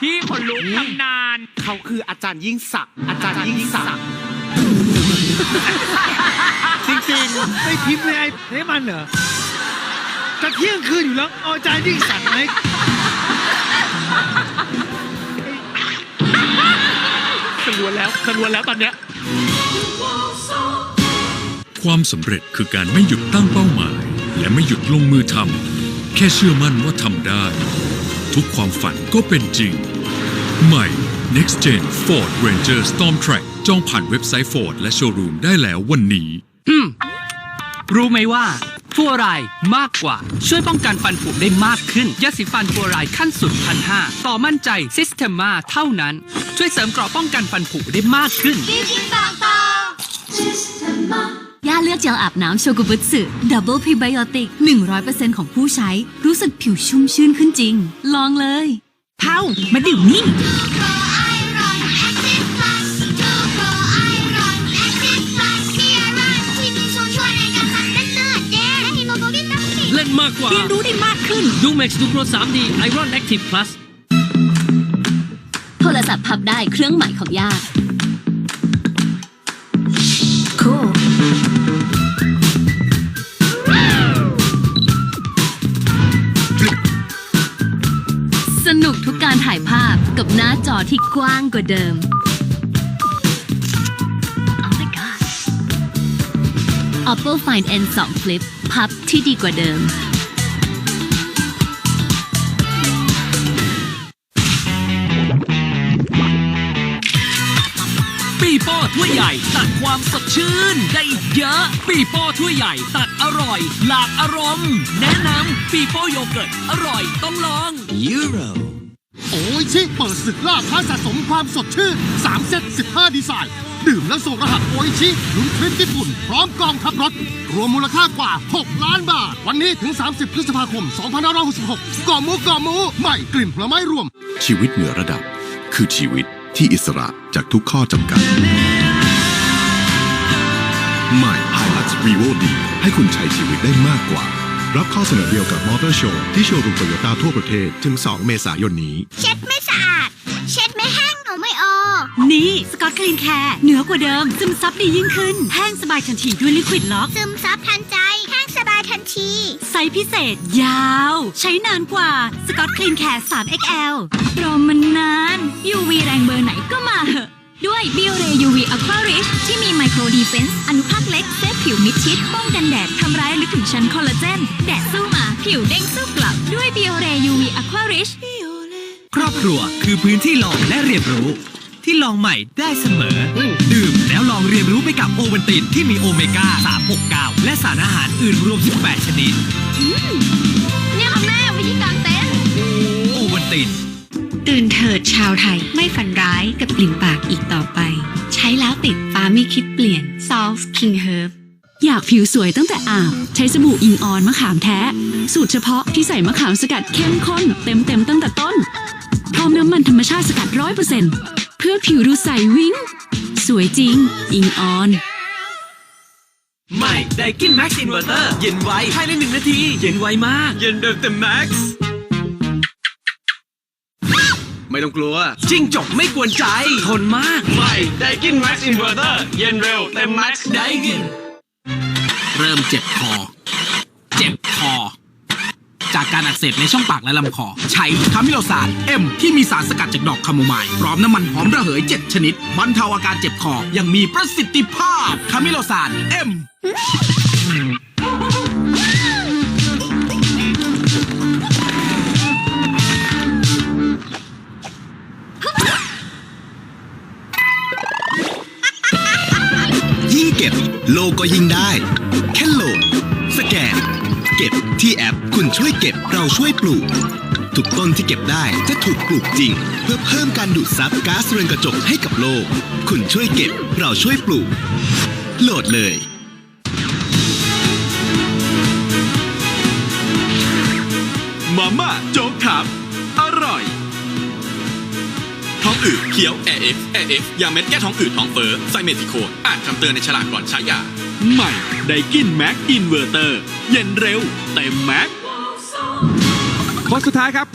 พี่ขนลุกทำนาน เขาคืออาจารย์ยิ่งศักดิ์อาจารย์ยิ่งศักดิ์จริงๆไม่พิมพ์เลยไอ้ให้มันเหรอจะเที่ยงคืนอยู่แล้วเอาอาจารย์ยิ่งสั่งไหมสรวนแล้วสรวนแล้วตอนเนี้ยความสำเร็จคือการไม่หยุดตั้งเป้าหมาย และไม่หยุดลงมือทำ แค่เชื่อมั่นว่าทำได้ ทุกความฝันก็เป็นจริง ใหม่ Next Gen Ford Ranger Storm Track จองผ่านเว็บไซต์ Ford และโชว์รูมได้แล้ววันนี้รู้ไหมว่าฟัวรายมากกว่า ช่วยป้องกันฟันผุได้มากขึ้นยาสีฟันฟัวรายขั้นสุดพันห้าต่อมั่นใจซิสเ e มาเท่านั้น ช่วยเสริมเกราะป้องกันฟันผุได้มากขึ้น ย่าเลือกเจลอาบน้ำโชกุบุตสึดับเบิลพรีไบโอติก 100%ของผู้ใช้ รู้สึกผิวชุ่มชื่นขึ้นจริง ลองเลยเท่ามาดื่มนี่ เล่นมากกว่า เรียนรู้ได้มากขึ้น ดูเม็กซ์ดูโปร 3D Iron Active Plus โทรศัพท์พับได้เครื่องใหม่ของย่า Cool าจอที่กว้างกว่าเดิม Oh my god Oppo Find N2 Flip พับที่ดีกว่าเดิม ปีโป้ถ้วยใหญ่ตัดความสดชื่นได้เยอะ ปีโป้ถ้วยใหญ่ตัดอร่อย หลากอารมณ์ แนะนำปีโป้โยเกิร์ตอร่อยต้องลอง โอ้ยชิเปิดศึกล่าท้าสะสมความสดชื่น 3 เซต 15 ดีไซน์ ดื่มแล้วส่งรหัสโออิชิลุ้นทริปญี่ปุ่น พร้อมกองทัพรถ รวมมูลค่ากว่า 6 ล้านบาท วันนี้ถึง 30 พฤษภาคม 2566ก่อมูก่อมู ใหม่กลิ่นผลไม้รวม ชีวิตเหนือระดับ คือชีวิตที่อิสระจากทุกข้อจำกัด ใหม่ Hilux Revo D ให้คุณใช้ชีวิตได้มากกว่า รับข้อเสนอเดียวกับมอเตอร์โชว์ที่โชว์รูมโตโยต้าทั่วประเทศถึง 2 เมษายนนี้ เช็ดไม่สะอาด เช็ดไม่แห้งหนูไม่ออกนี่สกอตคลีนแคร์เหนือกว่าเดิม ซึมซับดียิ่งขึ้น แห้งสบายทันทีด้วยลิควิดล็อก ซึมซับทันใจ แห้งสบายทันทีไซส์พิเศษ ยาว ใช้นานกว่าสกอตคลีนแคร์ 3XL รอมันนาน UV แรงเบอร์ไหนก็มาเหอะ ด้วย b i o r e UV Aqua Rich ที่มีไมโครดีเฟนซ์อนุภาคเล็กเซฟผิวมิดชิด ป้องกันแดดทำร้ายลึกถึงชั้นคอลลาเจน แดดสู้มาผิวเด้งสู้กลับด้วย b i o r e UV Aqua Rich ครอบครัวคือพื้นที่ลองและเรียนรู้ ที่ลองใหม่ได้เสมอ ดื่มแล้วลองเรียนรู้ไปกับโอวันตินที่มีโอเมก้า 369 และสารอาหารอื่นรวม 18 ชนิดเนี่ยค่ะแม่วิธีการเต้นโอวันติน ตื่นเถิดชาวไทยไม่ฝันร้ายกับกลิ่นปากอีกต่อไป ใช้แล้วติดฟ้าไม่คิดเปลี่ยน Solve King Herb อยากผิวสวยตั้งแต่อาบ ใช้สบู่อิงออนมะขามแท้ สูตรเฉพาะที่ใส่มะขามสกัดเข้มข้น เต็มเต็มๆตั้งแต่ต้น พร้อมน้ำมันธรรมชาติสกัดร้อยเปอร์เซ็นต์เพื่อผิวดูใสวิ้งสวยจริง อิงออนใหม่ไดกินแม็กซ์อินเวอร์เตอร์เย็นไวภายในหนึ่งนาที เย็นไวมาก เย็นเดิมเต็มแม็กซ์ ไม่ต้องกลัว จิ้งจกไม่กวนใจ ทนมาก ใหม่ไดกินแม็กซ์อินเวอร์เตอร์เย็นเร็วเต็มแม็กซ์ได้กิน เริ่มเจ็บคอ เจ็บคอ จากการอักเสบในช่องปากและลำคอ ใช้คามิโลซานเอ็มที่มีสารสกัดจากดอกคาโมไมล์พร้อมน้ำมันหอมระเหย 7 ชนิดบรรเทาอาการเจ็บคออยังมีประสิทธิภาพคามิโลซานเอ็ม โลก็ยิ่งได้ แค่โหลดสแกน เก็บที่แอปคุณช่วยเก็บเราช่วยปลูก ทุกต้นที่เก็บได้จะถูกปลูกจริง เพื่อเพิ่มการดูดซับก๊าซเรือนกระจกให้กับโลก คุณช่วยเก็บเราช่วยปลูก โหลดเลยมาม่าโจ๊กครับ ท้องอืดเคี้ยว AF AF ยาเม็ดแก้ท้องอืดท้องเฟ้อไซเมติโคนอ่านคำเตือนในฉลากก่อนใช้ยาใหม่ไดกินแม็กอินเวอร์เตอร์ เย็นเร็ว เต็มแม็กคนสุดท้ายครับ